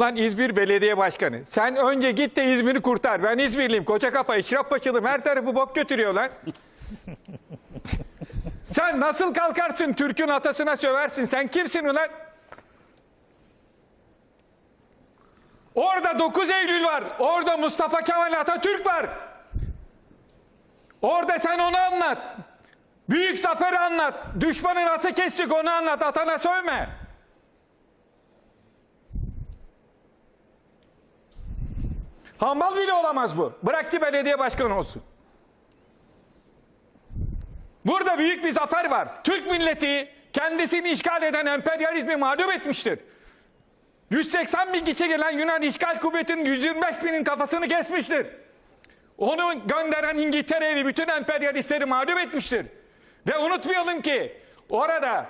Lan İzmir Belediye Başkanı. Sen önce git de İzmir'i kurtar. Ben İzmirliyim. Koca kafa, İşrafpaşalıyım. Her tarafı bok götürüyor lan. Sen nasıl kalkarsın Türk'ün atasına söversin? Sen kimsin ulan? Orada 9 Eylül var. Orada Mustafa Kemal Atatürk var. Orada sen onu anlat. Büyük zaferi anlat. Düşmanı nasıl kestik onu anlat. Atana sövme. Hambal bile olamaz bu. Bırak ki belediye başkanı olsun. Burada büyük bir zafer var. Türk milleti kendisini işgal eden emperyalizmi mağlup etmiştir. 180 bin kişi gelen Yunan işgal kuvvetinin 125 binin kafasını kesmiştir. Onu gönderen İngiltere'yi bütün emperyalistleri mağlup etmiştir. Ve unutmayalım ki orada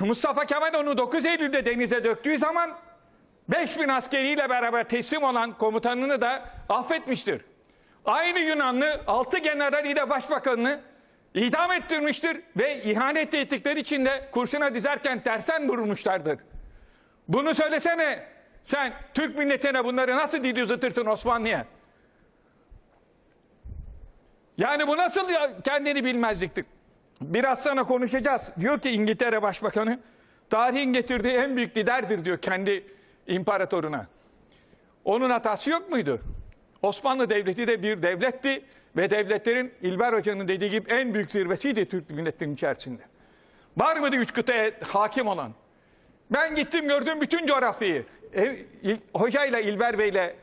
Mustafa Kemal onu 9 Eylül'de denize döktüğü zaman 5000 askeriyle beraber teslim olan komutanını da affetmiştir. Aynı Yunanlı 6 generali de başbakanını idam ettirmiştir ve ihanet ettikleri için de kurşuna dizerken tersen vurmuşlardır. Bunu söylesene sen Türk milletine bunları nasıl dil uzatırsın Osmanlı'ya? Yani bu nasıl kendini bilmezliktir? Biraz sana konuşacağız. Diyor ki İngiltere Başbakanı tarihin getirdiği en büyük liderdir diyor kendi imparatoruna. Onun hatası yok muydu? Osmanlı Devleti de bir devletti ve devletlerin İlber Hoca'nın dediği gibi en büyük zirvesiydi Türk milletinin içerisinde. Var mıydı üç kıtaya hakim olan? Ben gittim gördüm bütün coğrafyayı. E, hocayla İlber Bey'le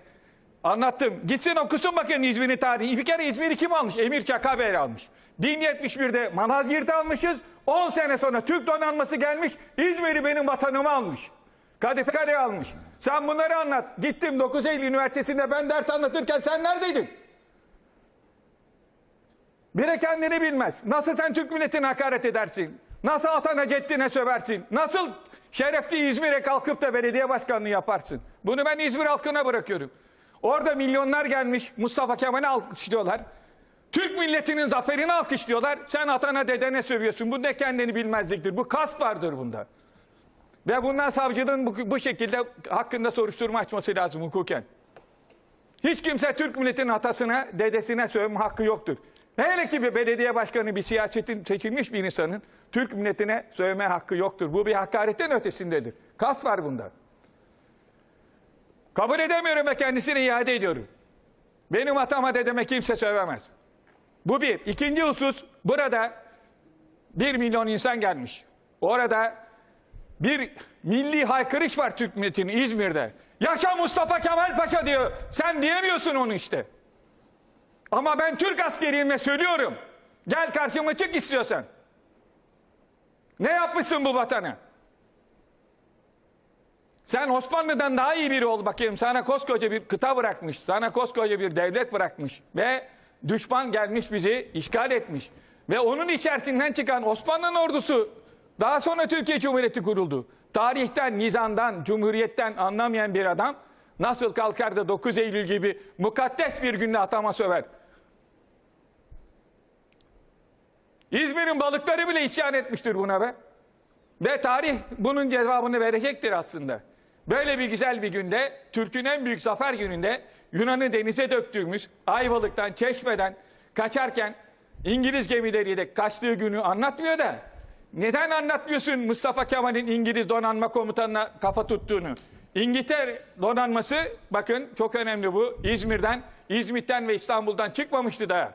anlattım. Gitsin okusun bakın İzmir'in tarihi. Bir kere İzmir'i kim almış? Emir Çakabeyli almış. 1071'de Malazgirt'i almışız. 10 sene sonra Türk donanması gelmiş. İzmir'i benim vatanıma almış. Kadife Kale almış. Sen bunları anlat. Gittim 9 Eylül Üniversitesi'nde ben ders anlatırken sen neredeydin? Biri kendini bilmez. Nasıl sen Türk milletine hakaret edersin? Nasıl atana ceddine söversin? Nasıl şerefli İzmir'e kalkıp da belediye başkanlığı yaparsın? Bunu ben İzmir halkına bırakıyorum. Orada milyonlar gelmiş Mustafa Kemal'i alkışlıyorlar. Türk milletinin zaferini alkışlıyorlar. Sen atana dedene sövüyorsun. Bu ne kendini bilmezliktir. Bu kast vardır bunda. Ve bundan savcının bu, bu şekilde hakkında soruşturma açması lazım hukuken. Hiç kimse Türk milletinin atasına, dedesine sövme hakkı yoktur. Hele ki bir belediye başkanı, bir siyasetin seçilmiş bir insanın Türk milletine sövme hakkı yoktur. Bu bir hakaretin ötesindedir. Kas var bunda. Kabul edemiyorum ve kendisine iade ediyorum. Benim atama dedeme kimse sövemez. Bu bir. İkinci husus, burada bir milyon insan gelmiş. Orada bir milli haykırış var Türk milletinin İzmir'de. Yaşa Mustafa Kemal Paşa diyor. Sen diyemiyorsun onu işte. Ama ben Türk askeriyim ve söylüyorum. Gel karşıma çık istiyorsan. Ne yapmışsın bu vatana? Sen Osmanlı'dan daha iyi biri ol bakayım. Sana koskoca bir kıta bırakmış. Sana koskoca bir devlet bırakmış. Ve düşman gelmiş bizi işgal etmiş. Ve onun içerisinden çıkan Osmanlı'nın ordusu daha sonra Türkiye Cumhuriyeti kuruldu. Tarihten, nizamdan, cumhuriyetten anlamayan bir adam nasıl kalkar da 9 Eylül gibi mukaddes bir günde atama söver. İzmir'in balıkları bile isyan etmiştir buna be. Ve tarih bunun cevabını verecektir aslında. Böyle bir güzel bir günde, Türk'ün en büyük zafer gününde Yunan'ı denize döktüğümüz Ayvalık'tan, Çeşme'den kaçarken İngiliz gemileriyle kaçtığı günü anlatmıyor da neden anlatmıyorsun Mustafa Kemal'in İngiliz donanma komutanına kafa tuttuğunu? İngiltere donanması bakın çok önemli bu İzmir'den, İzmit'ten ve İstanbul'dan çıkmamıştı daha.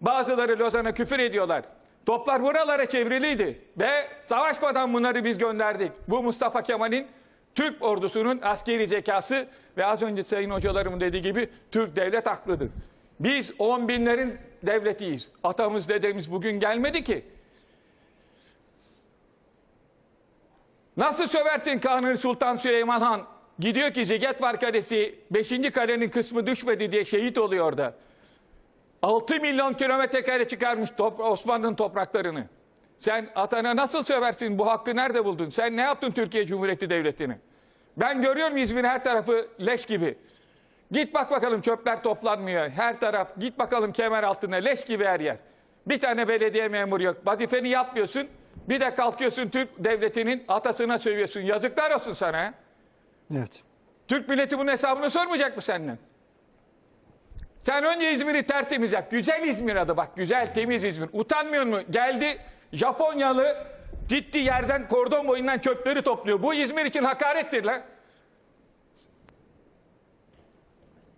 Bazıları Lozan'a küfür ediyorlar. Toplar buralara çevriliydi ve savaşmadan bunları biz gönderdik. Bu Mustafa Kemal'in Türk ordusunun askeri zekası ve az önce sayın hocalarımın dediği gibi Türk devlet aklıdır. Biz on binlerin devletiyiz. Atamız dedemiz bugün gelmedi ki. Nasıl söversin Kanuni Sultan Süleyman Han? Gidiyor ki Zigetvar Kalesi 5. kalenin kısmı düşmedi diye şehit oluyor orada. 6 milyon kilometre kare çıkarmış top, Osmanlı'nın topraklarını. Sen atana nasıl söversin? Bu hakkı nerede buldun? Sen ne yaptın Türkiye Cumhuriyeti Devleti'ni? Ben görüyorum İzmir'in her tarafı leş gibi. Git bak bakalım çöpler toplanmıyor. Her taraf git bakalım kemer altında leş gibi her yer. Bir tane belediye memuru yok. Vazifeni yapmıyorsun. Bir de kalkıyorsun Türk devletinin atasına sövüyorsun. Yazıklar olsun sana. Evet. Türk milleti bunun hesabını sormayacak mı senden? Sen önce İzmir'i tertemiz yap. Güzel İzmir adı bak. Güzel, temiz İzmir. Utanmıyor mu? Geldi Japonyalı gitti yerden kordon boyundan çöpleri topluyor. Bu İzmir için hakarettir lan.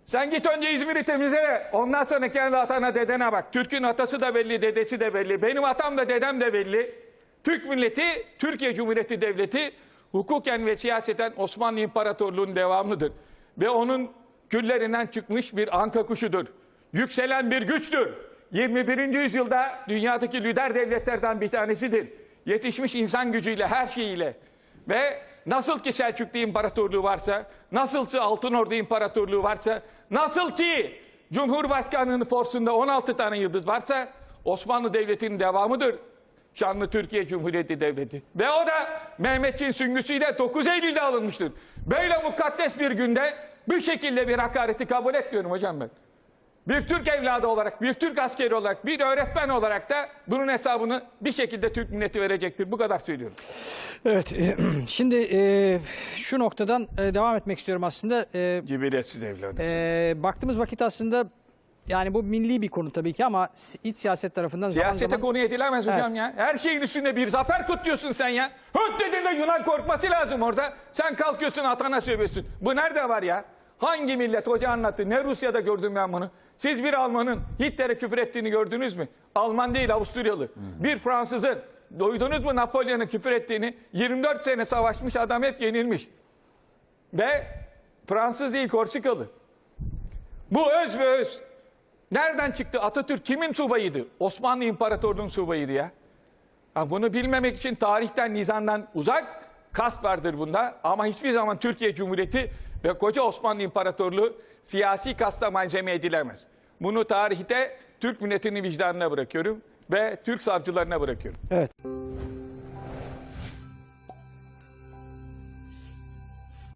Sen git önce İzmir'i temizle ondan sonra kendi atana dedene bak. Türk'ün atası da belli, dedesi de belli. Benim atam da dedem de belli. Türk milleti, Türkiye Cumhuriyeti Devleti hukuken ve siyaseten Osmanlı İmparatorluğu'nun devamıdır. Ve onun küllerinden çıkmış bir anka kuşudur. Yükselen bir güçtür. 21. yüzyılda dünyadaki lider devletlerden bir tanesidir. Yetişmiş insan gücüyle, her şeyiyle. Ve nasıl ki Selçuklu İmparatorluğu varsa, nasıl ki Altınordu İmparatorluğu varsa, nasıl ki Cumhurbaşkanı'nın forsunda 16 tane yıldız varsa Osmanlı Devleti'nin devamıdır. Şanlı Türkiye Cumhuriyeti Devleti. Ve o da Mehmetçiğin süngüsüyle 9 Eylül'de alınmıştır. Böyle mukaddes bir günde bu şekilde bir hakareti kabul etmiyorum hocam ben. Bir Türk evladı olarak, bir Türk askeri olarak, bir öğretmen olarak da bunun hesabını bir şekilde Türk milleti verecektir. Bu kadar söylüyorum. Evet, e, şimdi e, şu noktadan e, devam etmek istiyorum aslında. E, Cibiletsiz evladı. e, baktığımız vakit aslında yani bu milli bir konu tabii ki ama iç siyaset tarafından zaman Siyasete zaman... konu edilemez hocam ya. Her şeyin üstünde bir zafer kutluyorsun sen ya. Höt dediğinde Yunan korkması lazım orada. Sen kalkıyorsun atana sövüyorsun. Bu nerede var ya? Hangi millet hoca anlattı? Ne Rusya'da gördüm ben bunu. Siz bir Almanın Hitler'e küfür ettiğini gördünüz mü? Alman değil Avusturyalı. Bir Fransızın duydunuz mu Napolyon'a küfür ettiğini? 24 sene savaşmış adam hep yenilmiş. Ve Fransız değil Korsikalı. Bu öz ve öz. Nereden çıktı? Atatürk kimin subayıydı? Osmanlı İmparatorluğu'nun subayıydı ya. Ha, bunu bilmemek için tarihten, nizamdan uzak kast vardır bunda. Ama hiçbir zaman Türkiye Cumhuriyeti ve koca Osmanlı İmparatorluğu siyasi kasta malzeme edilemez. Bunu tarihte Türk milletinin vicdanına bırakıyorum ve Türk savcılarına bırakıyorum. Evet.